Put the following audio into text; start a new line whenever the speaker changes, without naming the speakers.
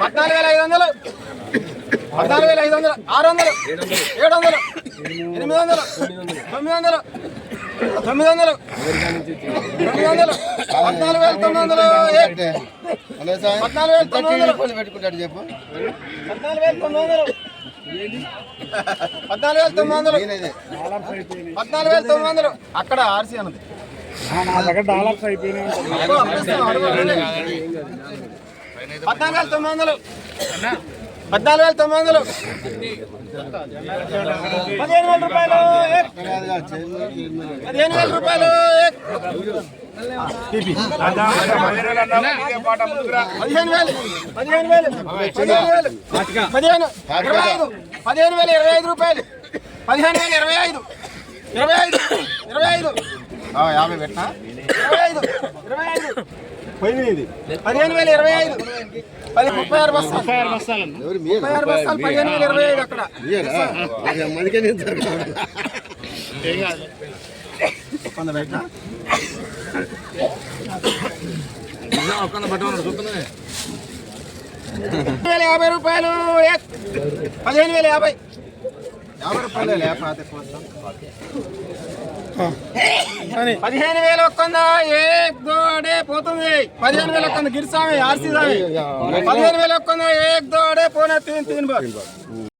పద్నాలుగు వేల ఐదు వందలు. పద్నాలుగు వేల ఐదు వందలు. ఆరు వందలు. ఏడు వందలు. ఎనిమిది వందలు. తొమ్మిది వందలు. తొమ్మిది వందలు. తొమ్మిది వందలు. పద్నాలుగు వేల తొమ్మిది వందలు. పద్నాలుగు వేల తొమ్మిది వందలు.
పెట్టుకుంటాడు చెప్పు
పద్నాలుగు వేల తొమ్మిది వందలు. పద్నాలుగు వేల తొమ్మిది వందలు. పద్నాలుగు వేల తొమ్మిది వందలు. అక్కడ ఆర్సీ అన్నది. అడుగు, అమ్మేస్తాం, అడుగు, అడుగు. పద్నాలుగు వేల తొమ్మిది వందలు. పద్నాలుగు వేల తొమ్మిది వందలు. పదిహేను వేల రూపాయలు పదిహేను వేల రూపాయలు పదిహేను వేలు పదిహేను వేలు పదిహేను వేలు పదిహేను ఇరవై ఐదు పదిహేను వేల ఇరవై ఐదు రూపాయలు పదిహేను వేల ఇరవై ఐదు ఇరవై ఐదు.
యాభై పెట్టినా?
ఇరవై ఐదు ఇరవై ఐదు పదిహేను వేల ఇరవై ఐదు. పది ముప్పై ఆరు బస్తాలు.
ఎవరు మీరు
ముప్పై ఆరు బస్తాలు పదిహేను వేల ఇరవై ఐదు అక్కడ.
అమ్మడికే నేను దొరకదు.
వంద పెట్టినా? వేల యాభై రూపాయలు. పదిహేను వేల యాభై.
యాభై రూపాయలు లేకపోతే కోసం
పదిహేను వేల ఒక్కంద. ఏ దోడే పోతుంది. పదిహేను వేల ఒక్కంద గిరిసామి ఆర్సీ పదిహేను వేల ఒక్కంద. ఏ దోడే పోనా తీన్ తీన్